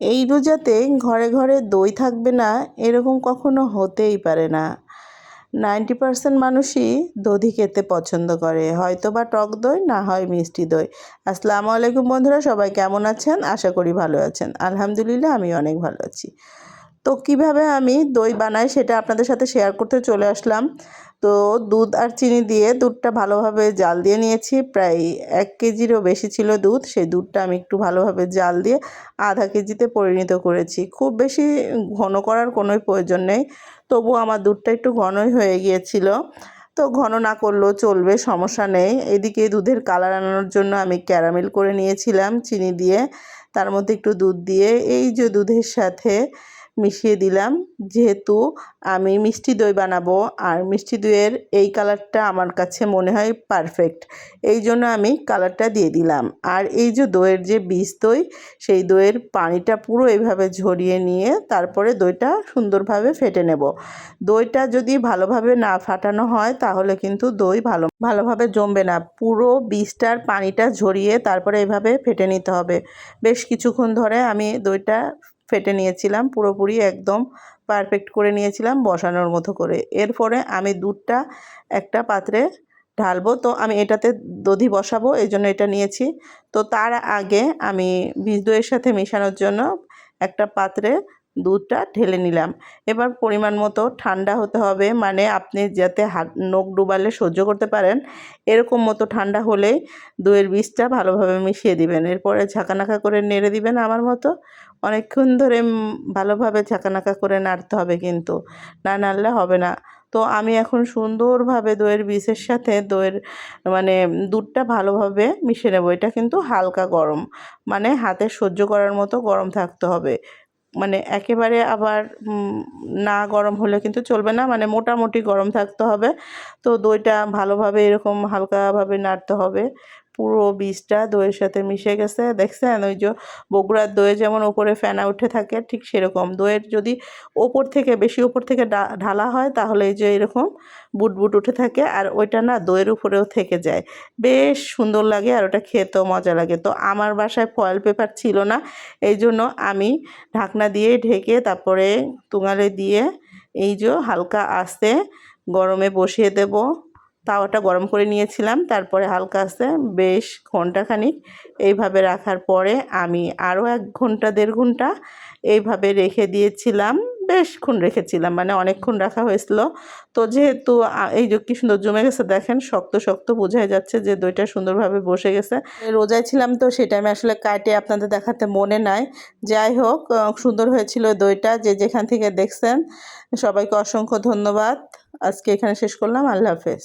এই রোজাতে ঘরে ঘরে দই থাকবে না, এরকম কখনো হতেই পারে না। নাইনটি পার্সেন্ট মানুষই দধি খেতে পছন্দ করে হয়তো বা টক দই, না হয় মিষ্টি দই। আসসালামু আলাইকুম বন্ধুরা, সবাই কেমন আছেন? আশা করি ভালো আছেন। আলহামদুলিল্লাহ আমি অনেক ভালো আছি। তো কীভাবে আমি দই বানাই সেটা আপনাদের সাথে শেয়ার করতে চলে আসলাম। তো দুধ আর চিনি দিয়ে দুধটা ভালোভাবে জাল দিয়ে নিয়েছি। প্রায় এক কেজিরও বেশি ছিল দুধ, সেই দুধটা আমি একটু ভালোভাবে জাল দিয়ে আধা কেজিতে পরিণত করেছি। খুব বেশি ঘন করার কোনোই প্রয়োজন নেই, তবু আমার দুধটা একটু ঘনই হয়ে গিয়েছিল। তো ঘন না করলেও চলবে, সমস্যা নেই। এদিকে দুধের কালার আনানোর জন্য আমি ক্যারামেল করে নিয়েছিলাম, চিনি দিয়ে। তার মধ্যে একটু দুধ দিয়ে, এই যে দুধের সাথে মিশিয়ে দিলাম। যেহেতু আমি মিষ্টি দই বানাবো আর মিষ্টি দইয়ের এই কালারটা আমার কাছে মনে হয় পারফেক্ট, এই জন্য আমি কালারটা দিয়ে দিলাম। আর এই যে দইয়ের যে বীজ দই, সেই দইয়ের পানিটা পুরো এইভাবে ঝরিয়ে নিয়ে তারপরে দইটা সুন্দরভাবে ফেটে নেব। দইটা যদি ভালোভাবে না ফাটানো হয়, তাহলে কিন্তু দই ভালো, ভালোভাবে জমবে না। পুরো বীজটার পানিটা ঝরিয়ে তারপরে এভাবে ফেটে নিতে হবে। বেশ কিছুক্ষণ ধরে আমি দইটা ফেটে নিয়েছিলাম, পুরোপুরি একদম পারফেক্ট করে নিয়েছিলাম বসানোর মতো করে। এরপরে আমি দুধটা একটা পাত্রে ঢালবো। তো আমি এটাতে দধি বসাবো এই জন্য এটা নিয়েছি। তো তার আগে আমি বীজ দইয়ের সাথে মেশানোর জন্য একটা পাত্রে দুধটা ঢেলে নিলাম। এবার পরিমাণ মতো ঠান্ডা হতে হবে। মানে আপনি যাতে হাত, নখ ডুবালে সহ্য করতে পারেন, এরকম মতো ঠান্ডা হলেই দইয়ের বীজটা ভালোভাবে মিশিয়ে দিবেন। এরপরে ঝাঁকানাকা করে নেড়ে দিবেন আমার মতো। অনেকক্ষণ ধরে ভালোভাবে ঝাঁকানাকা করে নাড়তে হবে কিন্তু, না নাড়লে হবে না। তো আমি এখন সুন্দরভাবে দইয়ের বিষের সাথে দইয়ের মানে দুধটা ভালোভাবে মিশিয়ে নেব। এটা কিন্তু হালকা গরম। মানে হাতে সহ্য করার মতো গরম থাকতে হবে। মানে একেবারে আবার না গরম হলে কিন্তু চলবে না। মানে মোটামুটি গরম থাকতে হবে। তো দইটা ভালোভাবে এরকম হালকাভাবে নাড়তে হবে। পুরো বীজটা দইয়ের সাথে মিশে গেছে। দেখছেন? ওই যে বগুড়ার দইয়ে যেমন ওপরে ফেনা উঠে থাকে, ঠিক সেরকম। দইয়ের যদি ওপর থেকে, বেশি ওপর থেকে ঢালা হয়, তাহলে এই যে এরকম বুট বুট উঠে থাকে। আর ওইটা না দইয়ের উপরেও থেকে যায়। বেশ সুন্দর লাগে আর ওটা খেতেও মজা লাগে। তো আমার বাসায় ফয়েল পেপার ছিল না, এই জন্য আমি ঢাকনা দিয়ে ঢেকে তারপরে তুঙালে দিয়ে এই যে হালকা আস্তে গরমে বসিয়ে দেব। তাওয়াটা গরম করে নিয়েছিলাম। তারপরে হালকা আস্তে বেশ ঘন্টাখানিক। এইভাবে রাখার পরে আমি আরও এক ঘণ্টা, দেড় ঘণ্টা এইভাবে রেখে দিয়েছিলাম। বেশক্ষণ রেখেছিলাম মানে অনেকক্ষণ রাখা হয়েছিল। তো যেহেতু এই যে কি সুন্দর জমে গেছে, দেখেন শক্ত শক্ত বোঝাই যাচ্ছে যে দইটা সুন্দরভাবে বসে গেছে। রোজায় ছিলাম তো সেই টাইমে আসলে কাটে আপনাদের দেখাতে মনে নাই। যাই হোক সুন্দর হয়েছিল দইটা। যে যেখান থেকে দেখছেন, সবাইকে অসংখ্য ধন্যবাদ। আজকে এখানে শেষ করলাম। আল্লাহ হাফেজ।